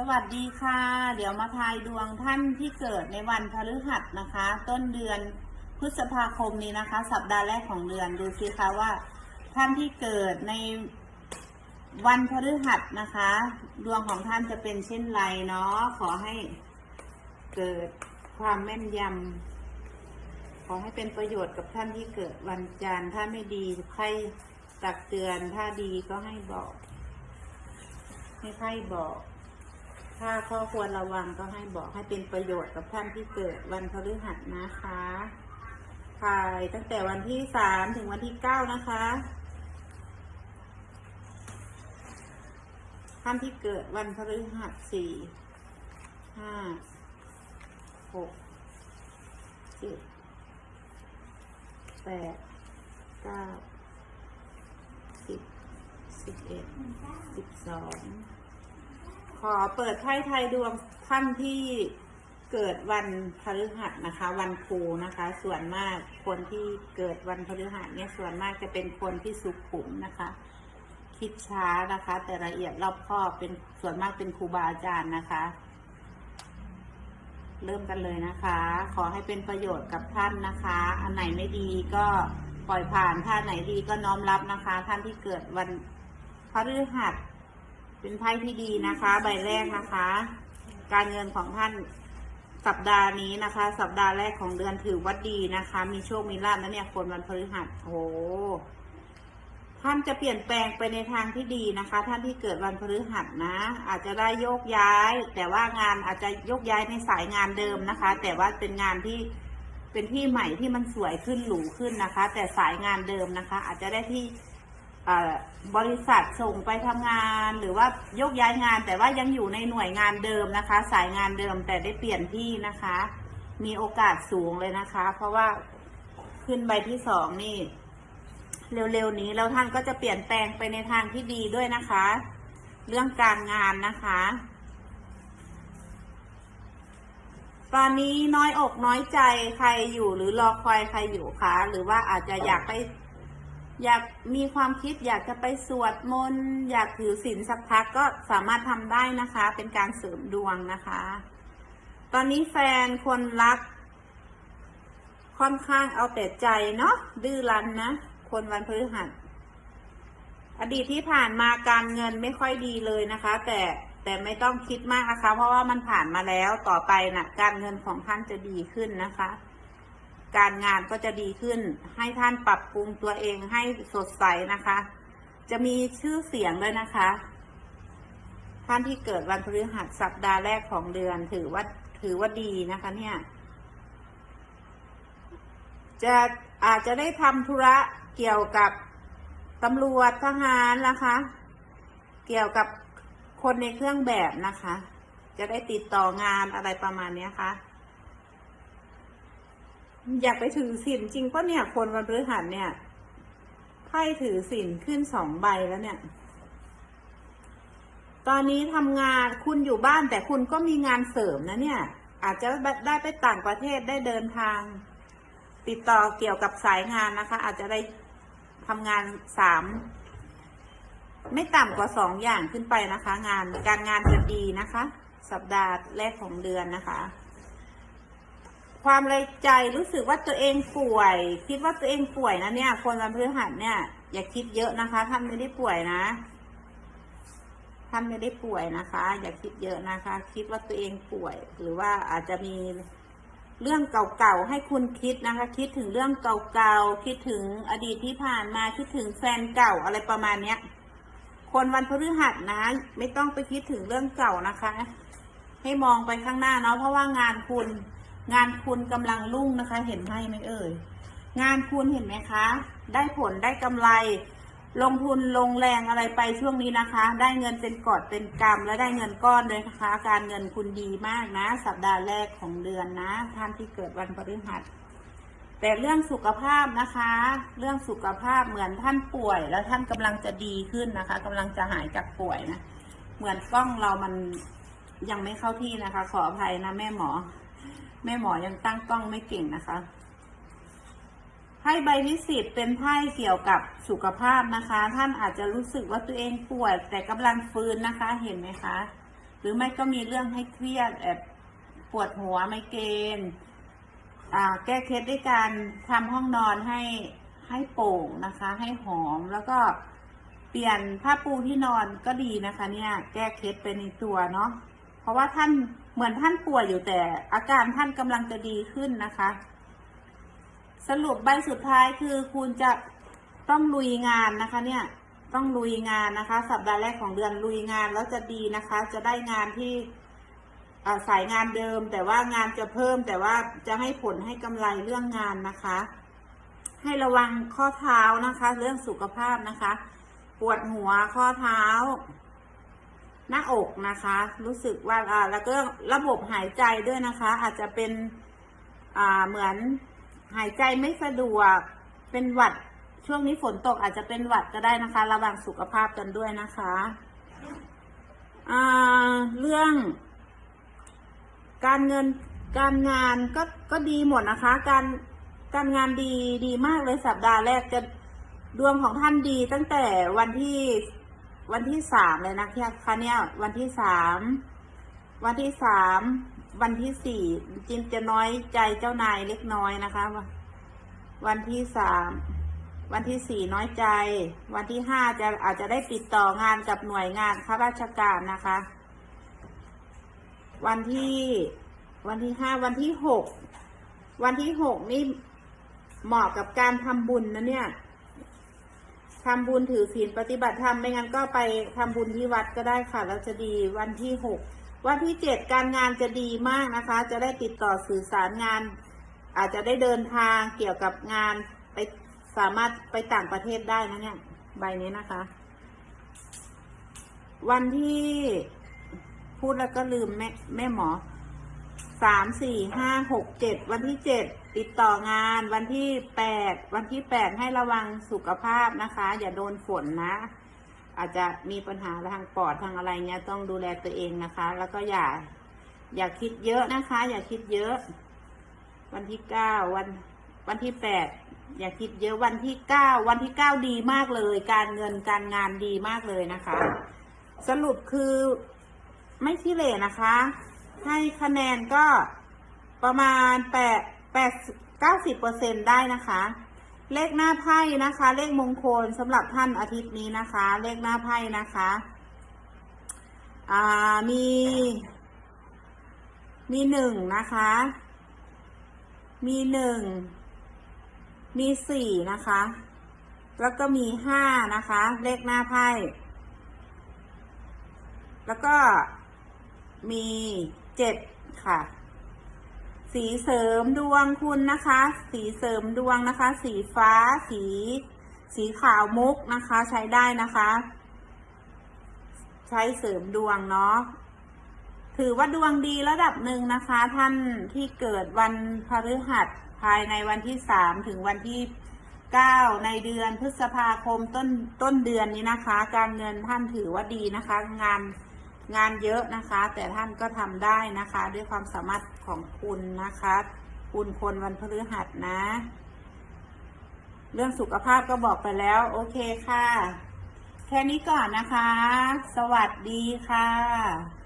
สวัสดีค่ะ เดี๋ยวมาทายดวงท่านที่เกิดในวันพฤหัสนะคะ ต้นเดือนพฤษภาคมนี้นะคะ สัปดาห์แรกของเดือนดูสิคะว่า ท่านที่เกิดในวันพฤหัสนะคะ ดวงของท่านจะเป็นเช่นไรเนาะขอให้เกิดความแม่นยำขอให้เป็นประโยชน์กับท่านที่เกิดวันจันทร์ถ้าไม่ดีให้ตักเตือนถ้าดีก็ให้บอกให้ไพ่บอก ถ้าข้อควรระวังก็ให้บอกให้เป็นประโยชน์กับท่านที่เกิดวันพฤหัสนะคะถ่ายตั้งแต่วันที่สามถึงวันที่เก้านะคะ ท่านที่เกิดวันพฤหัสสี่ห้าหกเจ็ดแปดเก้าสิบสิบเอ็ดสิบสอง ขอเปิดไพ่ไทยดวงท่านที่เกิดวันพฤหัสนะคะ วันครูนะคะ ส่วนมากคนที่เกิดวันพฤหัสเนี่ยส่วนมากจะเป็นคนที่สุขุมนะคะ คิดช้านะคะ แต่ละเอียดรอบคอบเป็นส่วนมากเป็นครูบาอาจารย์นะคะ เริ่มกันเลยนะคะ ขอให้เป็นประโยชน์กับท่านนะคะ อันไหนไม่ดีก็ปล่อยผ่านถ้านไหนดีก็น้อมรับนะคะ ท่านที่เกิดวันพฤหัส เป็นไพ่ที่ดีนะคะ ใบแรกนะคะ การเงินของท่านสัปดาห์นี้นะคะ สัปดาห์แรกของเดือนถือว่าดีนะคะ มีโชคมีลาภนะเนี่ยคนวันพฤหัสโอ้โหท่านจะเปลี่ยนแปลงไปในทางที่ดีนะคะ ท่านที่เกิดวันพฤหัสนะ อาจจะได้โยกย้าย แต่ว่างานอาจจะโยกย้ายในสายงานเดิมนะคะ แต่ว่าเป็นงานที่เป็นที่ใหม่ที่มันสวยขึ้นหรูขึ้นนะคะ แต่สายงานเดิมนะคะ อาจจะได้ที่ บริษัทส่งไปทำงานหรือว่ายกย้ายงาน แต่ว่ายังอยู่ในหน่วยงานเดิมนะคะ สายงานเดิมแต่ได้เปลี่ยนที่นะคะ มีโอกาสสูงเลยนะคะ เพราะว่าขึ้นใบที่สองนี่ เร็วๆนี้แล้วท่านก็จะเปลี่ยนแปลงไปในทางที่ดีด้วยนะคะ เรื่องการงานนะคะตอนนี้น้อยอกน้อยใจใครอยู่หรือรอคอยใครอยู่คะหรือว่าอาจจะอยากไป อยากมีความคิดอยากจะไปสวดมนต์อยากถือศีลสักพักก็สามารถทำได้นะคะ เป็นการเสริมดวงนะคะ ตอนนี้แฟนคนรัก ค่อนข้างเอาแต่ใจเนาะดื้อรั้นนะ คนวันพฤหัส อดีตที่ผ่านมาการเงินไม่ค่อยดีเลยนะคะ แต่แต่ไม่ต้องคิดมากนะคะ เพราะว่ามันผ่านมาแล้วต่อไปนะ่ะ การเงินของท่านจะดีขึ้นนะคะ การงานก็จะดีขึ้น ให้ท่านปรับปรุงตัวเองให้สดใสนะคะ จะมีชื่อเสียงเลยนะคะ ท่านที่เกิดวันพฤหัสสัปดาห์แรกของเดือน ถือว่าถือว่าดีนะคะ เนี่ย จะอาจจะได้ทำธุระเกี่ยวกับตำรวจทหารนะคะ เกี่ยวกับคนในเครื่องแบบนะคะ จะได้ติดต่องานอะไรประมาณนี้ยค่ะ อยากไปถือศีลจริงปะเนี่ย คนวันพฤหัสเนี่ยไพ่ถือศีลขึ้นสองใบแล้วเนี่ย ตอนนี้ทำงานคุณอยู่บ้านแต่คุณก็มีงานเสริมนะเนี่ย อาจจะได้ไปต่างประเทศได้เดินทาง ติดต่อเกี่ยวกับสายงานนะคะ อาจจะได้ทำงานสามไม่ต่ำกว่าสองอย่างขึ้นไปนะคะ งานการงานจะดีนะคะ สัปดาห์แรกของเดือนนะคะ ความเลยใจรู้สึกว่าตัวเองป่วย คิดว่าตัวเองป่วยนะเนี่ย คนวันพฤหัสเนี่ย อย่าคิดเยอะนะคะ ท่านไม่ได้ป่วยนะท่านไม่ได้ป่วยนะคะ อย่าคิดเยอะนะคะ คิดว่าตัวเองป่วย หรือว่าอาจจะมีเรื่องเก่าๆให้คุณคิดนะคะ คิดถึงเรื่องเก่าๆคิดถึงอดีตที่ผ่านมาคิดถึงแฟนเก่าอะไรประมาณเนี้ย คนวันพฤหัสนะ ไม่ต้องไปคิดถึงเรื่องเก่านะคะ ให้มองไปข้างหน้าเนาะเพราะว่างานคุณ งานคุณกำลังรุ่งนะคะ เห็นไหมไหมเอ่ย งานคุณเห็นไหมคะ ได้ผลได้กำไร ลงทุนลงแรงอะไรไปช่วงนี้นะคะ ได้เงินเป็นกอดเป็นกำและได้เงินก้อนเลยนะคะ การเงินคุณดีมากนะ สัปดาห์แรกของเดือนนะ ท่านที่เกิดวันพฤหัสแต่เรื่องสุขภาพนะคะ เรื่องสุขภาพเหมือนท่านป่วย แล้วท่านกำลังจะดีขึ้นนะคะกำลังจะหายจากป่วยนะ เหมือนกล้องเรามันยังไม่เข้าที่นะคะ ขออภัยนะแม่หมอ แม่หมอยังตั้งกล้องไม่เก่งนะคะไพ่ใบที่สิบเป็นไพ่เกี่ยวกับสุขภาพนะคะ ท่านอาจจะรู้สึกว่าตัวเองป่วย แต่กำลังฟื้นนะคะ เห็นไหมคะ หรือไม่ก็มีเรื่องให้เครียดแบบปวดหัวไมเกรนอ่าแก้เคล็ดด้วยการทำห้องนอนให้ให้โปร่งนะคะ ให้หอมแล้วก็เปลี่ยนผ้าปูที่นอนก็ดีนะคะ เนี่ย แก้เคล็ดไปในตัวเนาะเพราะว่าท่าน เหมือนท่านป่วยอยู่แต่อาการท่านกำลังจะดีขึ้นนะคะ สรุปใบสุดท้ายคือคุณจะต้องลุยงานนะคะ เนี่ยต้องลุยงานนะคะ สัปดาห์แรกของเดือนลุยงานแล้วจะดีนะคะ จะได้งานที่สายงานเดิม แต่ว่างานจะเพิ่มแต่ว่าจะให้ผลให้กำไรเรื่องงานนะคะ ให้ระวังข้อเท้านะคะ เรื่องสุขภาพนะคะ ปวดหัวข้อเท้า หน้าอกนะคะ รู้สึกว่าอ่าแล้วก็ระบบหายใจด้วยนะคะ อาจจะเป็นอ่าเหมือนหายใจไม่สะดวกเป็นหวัดช่วงนี้ฝนตกอาจจะเป็นหวัดก็ได้นะคะ ระวังสุขภาพกันด้วยนะคะอ่าเรื่องการเงินการงานก็ก็ดีหมดนะคะ การการงานดีดีมากเลยสัปดาห์แรกจะดวงของท่านดีตั้งแต่วันที่ วันที่สามเลยนะคะเนี่ย วันที่สามวันที่สามวันที่สี่จินจะน้อยใจเจ้านายเล็กน้อยนะคะ วันที่สามวันที่สี่น้อยใจ วันที่ห้าจะอาจจะได้ติดต่องานกับหน่วยงานข้าราชการนะคะ วันที่ วันที่ห้าวันที่หกวันที่หกนี่เหมาะกับการทำบุญนะเนี่ย ทำบุญถือศีลปฏิบัติธรรมไม่งั้นก็ไปทำบุญที่วัดก็ได้ค่ะแล้วจะดีวันที่หกวันที่เจ็ดการงานจะดีมากนะคะ จะได้ติดต่อสื่อสารงาน อาจจะได้เดินทางเกี่ยวกับงานไปสามารถไปต่างประเทศได้นะเนี่ยใบนี้นะคะ วันที่พูดแล้วก็ลืมแม่แม่หมอสามสี่ห้าหกเจ็ดวันที่เจ็ด ติดต่องานวันที่แปดวันที่แปดให้ระวังสุขภาพนะคะ อย่าโดนฝนนะ อาจจะมีปัญหาทางปอดทางอะไรเงี้ยต้องดูแลตัวเองนะคะ แล้วก็อย่า อย่าคิดเยอะนะคะ อย่าคิดเยอะ วันที่เก้าวันวันที่แปดอย่าคิดเยอะวันที่เก้าวันที่เก้าดีมากเลย การเงินการงานดีมากเลยนะคะ สรุปคือไม่ขี้เหร่นะคะ ให้คะแนนก็ประมาณแปด แปดเก้าสิบเปอร์เซ็นได้นะคะ เลขหน้าไพ่นะคะ เลขมงคลสำหรับท่านอาทิตย์นี้นะคะ เลขหน้าไพ่นะคะอ่ามี มีหนึ่งนะคะ มีหนึ่ง มีสี่นะคะ แล้วก็มีห้านะคะ เลขหน้าไพ่ แล้วก็มีเจ็ดค่ะ สีเสริมดวงคุณนะคะ สีเสริมดวงนะคะ สีฟ้า สี สีขาวมุกนะคะ ใช้ได้นะคะ ใช้เสริมดวงเนาะ ถือว่าดวงดีระดับหนึ่งนะคะ ท่านที่เกิดวันพฤหัสภายในวันที่สามถึงวันที่เก้าในเดือนพฤษภาคมต้นต้นเดือนนี้นะคะ การเงินท่านถือว่าดีนะคะ งาน งานเยอะนะคะ แต่ท่านก็ทำได้นะคะ ด้วยความสามารถของคุณนะคะ คุณคนวันพฤหัสนะ เรื่องสุขภาพก็บอกไปแล้ว โอเคค่ะ แค่นี้ก่อนนะคะ สวัสดีค่ะ